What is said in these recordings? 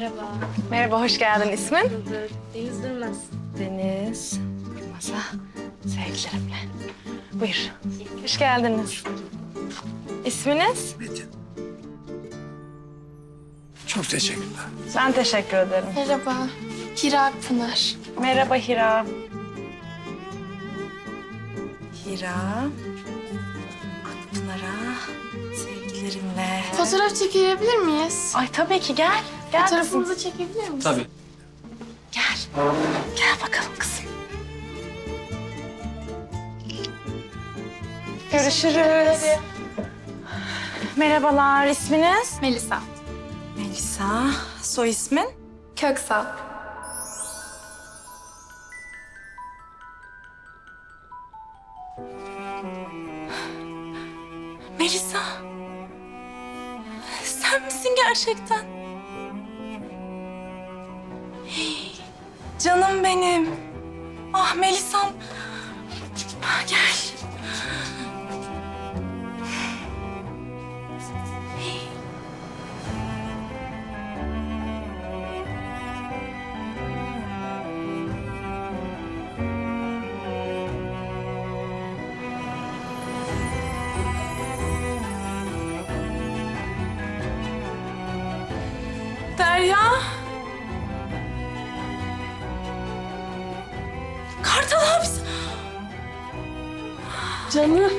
Merhaba. Merhaba, hoş geldin. İsmin? Deniz Durmaz. Deniz. Masa. Sevgilerimle. Buyur. Hoş geldiniz. İsminiz? Metin. Çok teşekkürler. Ben teşekkür ederim. Merhaba. Hira Akpınar. Merhaba Hira. Hira. Akpınar'a sevgilerimle. Fotoğraf çekilebilir miyiz? Ay tabii ki gel. Gel kızım. Fotoğrafımızı çekebilir miyiz? Tabii. Gel. Gel bakalım kızım. Görüşürüz. Merhabalar, isminiz? Melisa. Melisa. Soy ismin? Köksal. Melisa. Sen misin gerçekten? Canım benim. Ah Melisam. Gel. Derya. Canım.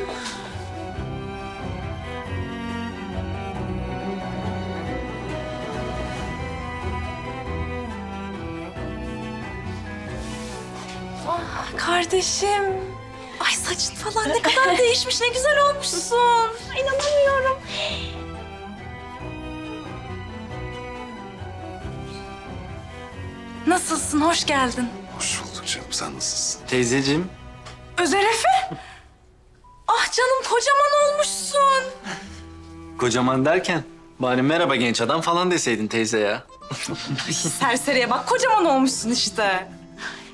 Ah, kardeşim. Ay saçın falan ne kadar değişmiş, ne güzel olmuşsun. İnanamıyorum. Nasılsın? Hoş geldin. Hoş bulduk canım. Sen nasılsın? Teyzeciğim, Özer Efe. Ah canım kocaman olmuşsun. kocaman derken bari merhaba genç adam falan deseydin teyze ya. Serseriye bak kocaman olmuşsun işte.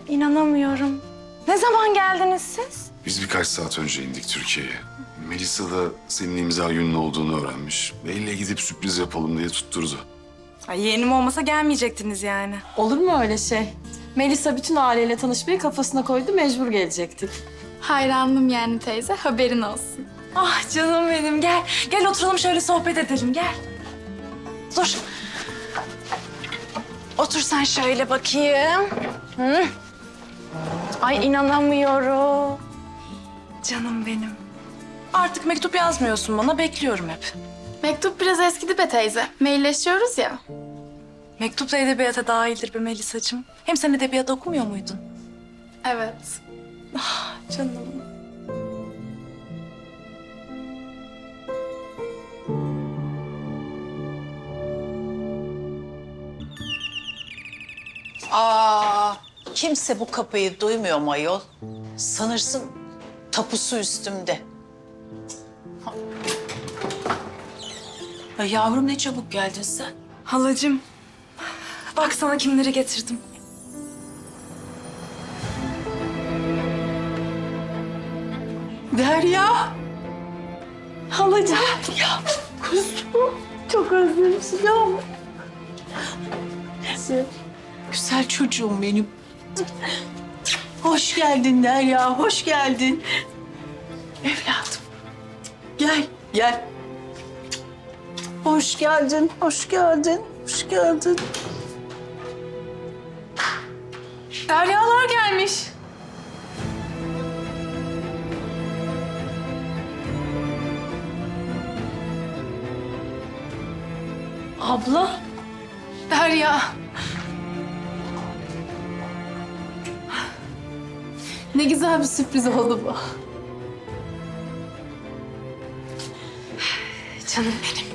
İnanamıyorum. Ne zaman geldiniz siz? Biz birkaç saat önce indik Türkiye'ye. Melisa da senin imza günün olduğunu öğrenmiş. Belli gidip sürpriz yapalım diye tutturdu. Ay yeğenim olmasa gelmeyecektiniz yani. Olur mu öyle şey? Melisa bütün aileyle tanışmayı kafasına koydu, mecbur gelecektik. Hayranım yani teyze. Haberin olsun. Ah canım benim gel. Gel oturalım şöyle sohbet edelim gel. Dur. Otur sen şöyle bakayım. Hı? Ay inanamıyorum. Canım benim. Artık mektup yazmıyorsun bana bekliyorum hep. Mektup biraz eskidi be teyze. Mailleşiyoruz ya. Mektup da edebiyata dahildir be Melisa'cığım. Hem sen edebiyat okumuyor muydun? Evet. Canım. Aa, kimse bu kapıyı duymuyor mu ayol? Sanırsın tapusu üstümde. Ya yavrum ne çabuk geldin sen. Halacığım. Bak sana kimleri getirdim. Derya. Halacığım. Ya kuzum. Çok özlemişim ya. Güzel çocuğum benim. Hoş geldin Derya, hoş geldin. Evladım. Gel, gel. Hoş geldin, hoş geldin, hoş geldin. Deryalar gelmiş. Abla. Derya. Ne güzel bir sürpriz oldu bu. Canım benim.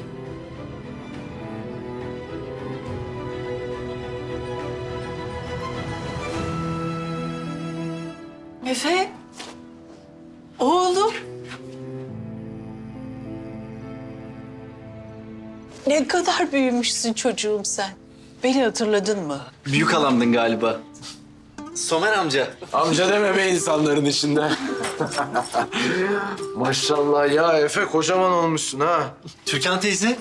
Efe. Ne kadar büyümüşsün çocuğum sen. Beni hatırladın mı? Büyük halamdın galiba. Somer amca. Amca deme be insanların içinde. Maşallah ya Efe kocaman olmuşsun ha. Türkan teyze.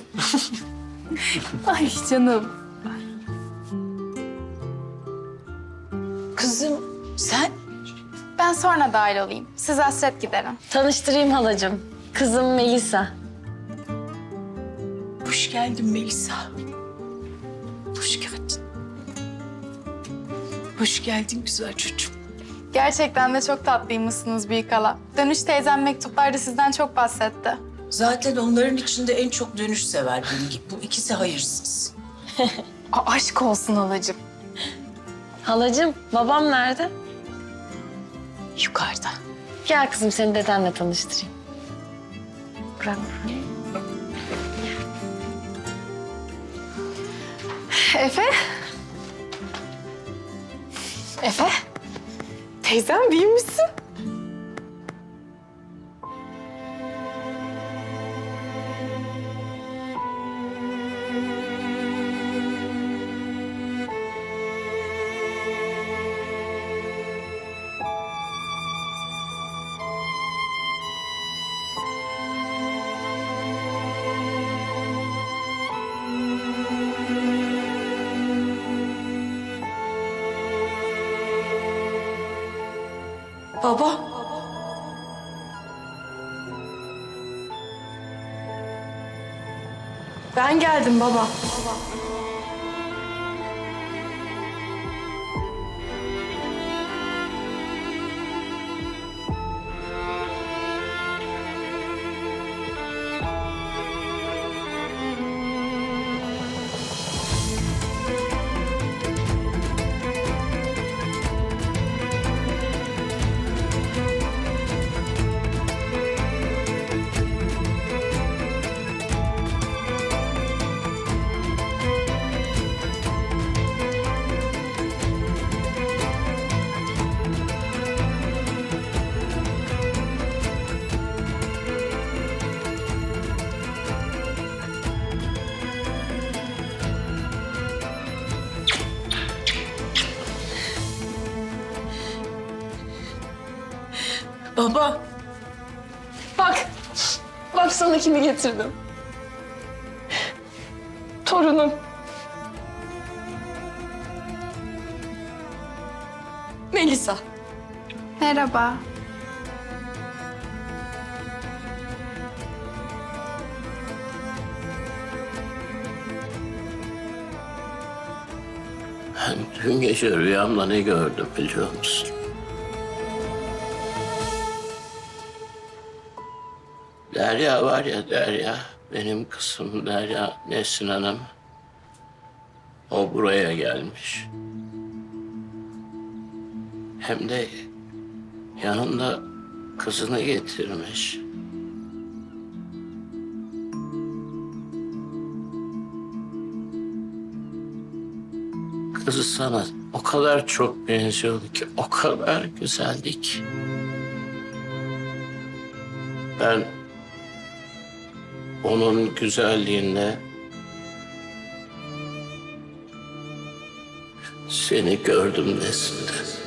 Ay canım. Kızım sen Ben sonra dahil olayım. Siz hasret giderin. Tanıştırayım halacığım. Kızım Melisa. Geldin Melisa. Hoş geldin. Hoş geldin güzel çocuğum. Gerçekten de çok tatlıymışsınız büyük hala. Dönüş teyzem mektuplarda sizden çok bahsetti. Zaten onların içinde en çok dönüş sever Bilgi. Bu ikisi hayırsız. Aa, aşk olsun halacığım. Halacığım, babam nerede? Yukarıda. Gel kızım seni dedenle tanıştırayım. Bırak. Efe? Efe? Teyzem büyümüşsün. Baba. Ben geldim baba. Baba. Bak. Bak sana kimi getirdim. Torunum. Melisa. Merhaba. Ben dün gece rüyamda ne gördüm biliyor musun? Derya var ya Derya, benim kızım Derya Nesin Hanım. O buraya gelmiş. Hem de yanında kızını getirmiş. Kızı sana o kadar çok benziyordu ki, o kadar güzeldi ki. Ben onun güzelliğinde seni gördüm nesinde.